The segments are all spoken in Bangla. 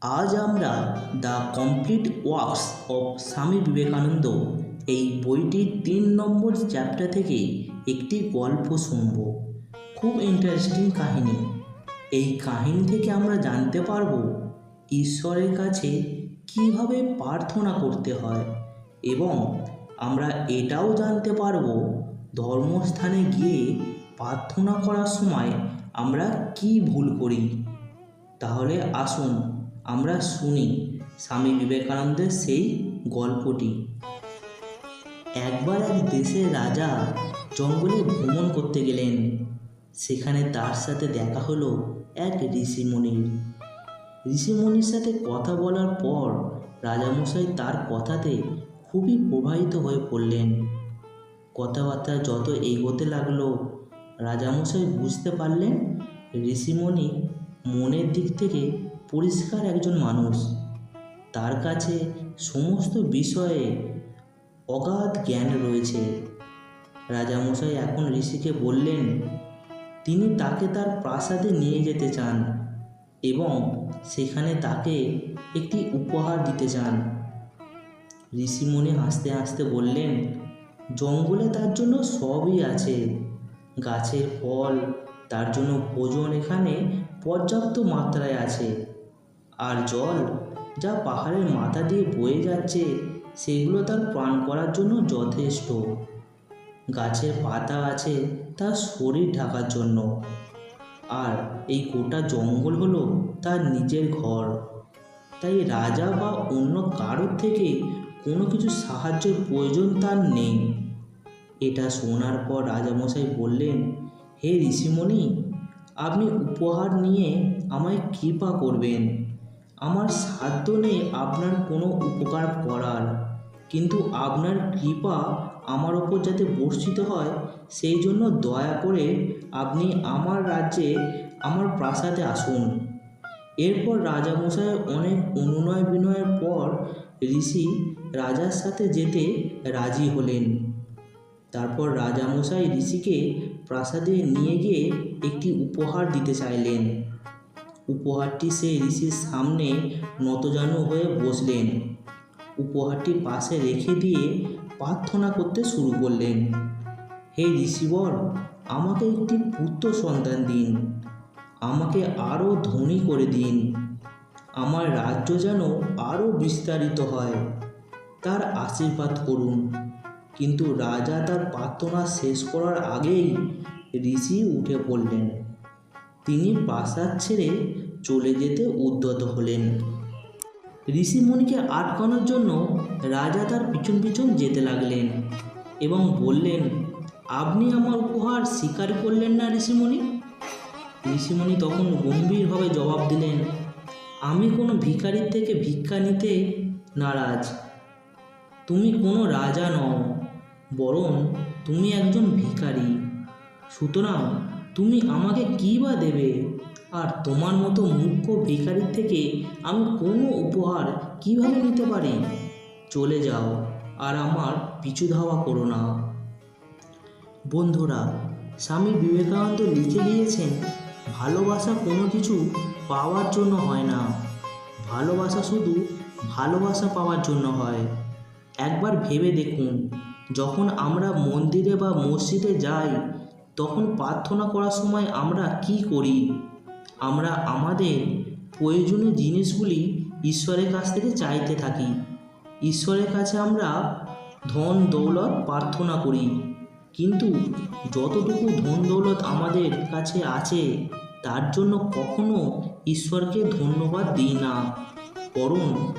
আজ আমরা the complete works of Swami Vivekananda এই বইটির তিন নম্বর চ্যাপ্টার থেকে একটি গল্প শুনব। খুব ইন্টারেস্টিং কাহিনী। এই কাহিনী থেকে আমরা জানতে পারব ঈশ্বরের কাছে কীভাবে প্রার্থনা করতে হয় এবং আমরা এটাও জানতে পারব ধর্মস্থানে গিয়ে প্রার্থনা করার সময় আমরা কি ভুল করি। তাহলে আসুন আমরা শুনি স্বামী বিবেকানন্দের সেই গল্পটি। একবার এক দেশের রাজা জঙ্গলে ভ্রমণ করতে গেলেন। সেখানে তার সাথে দেখা হলো এক ঋষিমণির ঋষিমণির সাথে কথা বলার পর রাজামশাই তার কথাতে খুবই প্রভাবিত হয়ে পড়লেন। কথাবার্তা যত এগোতে লাগল, রাজামশাই বুঝতে পারলেন ঋষিমণি মনের দিক থেকে পরিষ্কার একজন মানুষ। তার কাছে সমস্ত বিষয়ে অগাধ জ্ঞান রয়েছে। রাজামশাই এখন ঋষিকে বললেন, তিনি তাকে তার প্রাসাদে নিয়ে যেতে চান এবং সেখানে তাকে একটি উপহার দিতে চান। ঋষিমণি হাসতে হাসতে বললেন, জঙ্গলে তার জন্য সবই আছে। গাছের ফল, তার জন্য ভোজন এখানে পর্যাপ্ত মাত্রায় আছে। আর জল যা পাহাড়ের মাথা দিয়ে বয়ে যাচ্ছে, সেগুলো তার পান করার জন্য যথেষ্ট। গাছের পাতা আছে তার শরীর ঢাকার জন্য। আর এই গোটা জঙ্গল হলো তার নিজের ঘর। তাই রাজা বা অন্য কারোর থেকে কোনো কিছু সাহায্যের প্রয়োজন তার নেই। এটা শোনার পর রাজামশাই বললেন, হে ঋষিমণি, আপনি উপহার নিয়ে আমায় কৃপা করবেন। আমার সাধ্য নেই আপনার কোনো উপকার করার। কিন্তু আপনার কৃপা আমার ওপর যাতে বর্ষিত হয়, সেই জন্য দয়া করে আপনি আমার রাজ্যে, আমার প্রাসাদে আসুন। এরপর রাজামশাই অনেক অনুনয় বিনয়ের পর ঋষি রাজার সাথে যেতে রাজি হলেন। তারপর রাজামশাই ঋষিকে প্রাসাদে নিয়ে গিয়ে একটি উপহার দিতে চাইলেন। উপহারটি সে ঋষির সামনে নতজানু হয়ে বসলেন। উপহারটি পাশে রেখে দিয়ে প্রার্থনা করতে শুরু করলেন। হে ঋষিবর আমাকে একটি পুত্র সন্তান দিন। আমাকে আরও ধনী করে দিন। আমার রাজ্য যেন আরও বিস্তারিত হয়। তার আশীর্বাদ করুন। কিন্তু রাজা তার প্রার্থনা শেষ করার আগেই ঋষি উঠে পড়লেন। তিনি প্রাসাদ ছেড়ে চলে যেতে উদ্যত হলেন। ঋষিমণিকে আটকানোর জন্য রাজা তার পিছন পিছন যেতে লাগলেন এবং বললেন, আপনি আমার উপহার স্বীকার করলেন না ঋষিমণি ঋষিমণি তখন গম্ভীরভাবে জবাব দিলেন, আমি কোনো ভিখারির থেকে ভিক্ষা নিতে নারাজ। তুমি কোনো রাজা নও, বরং তুমি একজন ভিখারি। সুতরাং তুমি আমাকে কী বা দেবে? আর তোমার মতো মুখ্য ভিখারির থেকে আমি কোনো উপহার কীভাবে নিতে পারি? চলে যাও, আর আমার পিছু ধাওয়া করো না। বন্ধুরা, স্বামী বিবেকানন্দ লিখে দিয়েছেন, ভালোবাসা কোনো কিছু পাওয়ার জন্য হয় না। ভালোবাসা শুধু ভালোবাসা পাওয়ার জন্য হয়। একবার ভেবে দেখুন, যখন আমরা মন্দিরে বা মসজিদে যাই তখন প্রার্থনা করার সময় আমরা কি করি? আমরা আমাদের প্রয়োজনীয় জিনিসগুলি ঈশ্বরের কাছ থেকে চাইতে থাকি। ঈশ্বরের কাছে আমরা ধন, দৌলত প্রার্থনা করি। কিন্তু যতটুকু ধন, দৌলত আমাদের কাছে আছে, তার জন্য কখনো ঈশ্বরকে ধন্যবাদ দিই না। বরং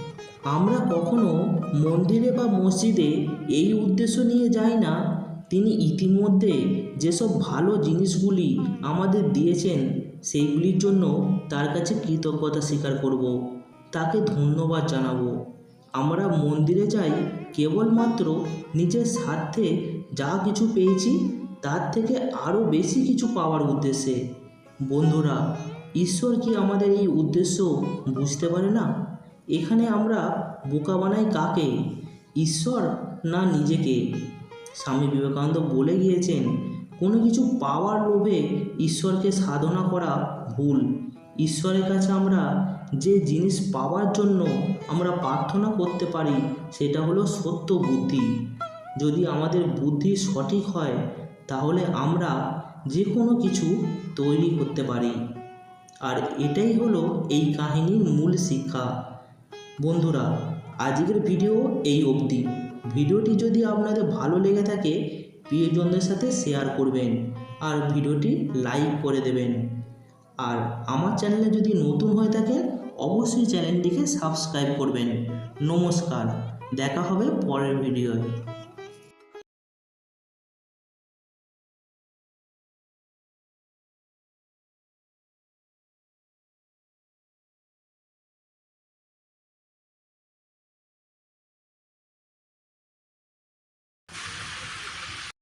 আমরা কখনো মন্দিরে বা মসজিদে এই উদ্দেশ্য নিয়ে যাই না, তিনি ইতিমধ্যে যেসব ভালো জিনিসগুলি আমাদের দিয়েছেন সেইগুলির জন্য তার কাছে কৃতজ্ঞতা স্বীকার করব। তাকে ধন্যবাদ জানাব। আমরা মন্দিরে যাই কেবলমাত্র নিজের স্বার্থে যা কিছু পেয়েছি তার থেকে আরও বেশি কিছু পাওয়ার উদ্দেশ্যে। বন্ধুরা ঈশ্বর কি আমাদের এই উদ্দেশ্য বুঝতে পারে না? এখানে আমরা বোকা বানাই কাকে? ঈশ্বর না নিজেকে? স্বামী বিবেকানন্দ বলে গিয়েছেন কোনো কিছু পাওয়ার লোভে ঈশ্বরকে সাধনা করা ভুল। ঈশ্বরের কাছে আমরা যে জিনিস পাওয়ার জন্য আমরা প্রার্থনা করতে পারি, সেটা হলো সত্য বুদ্ধি। যদি আমাদের বুদ্ধি সঠিক হয়, তাহলে আমরা যে কোনো কিছু তৈরি করতে পারি। আর এটাই হলো এই কাহিনীর মূল শিক্ষা। বন্ধুরা, আজকের ভিডিও এই অবধি। ভিডিওটি যদি আপনাদের ভালো লেগে থাকে প্রিয়জনদের সাথে শেয়ার করবেন আর ভিডিওটি লাইক করে দেবেন। আর আমার চ্যানেলে যদি নতুন হয়ে থাকেন, অবশ্যই চ্যানেলটিকে সাবস্ক্রাইব করবেন। নমস্কার, দেখা হবে পরের ভিডিওয়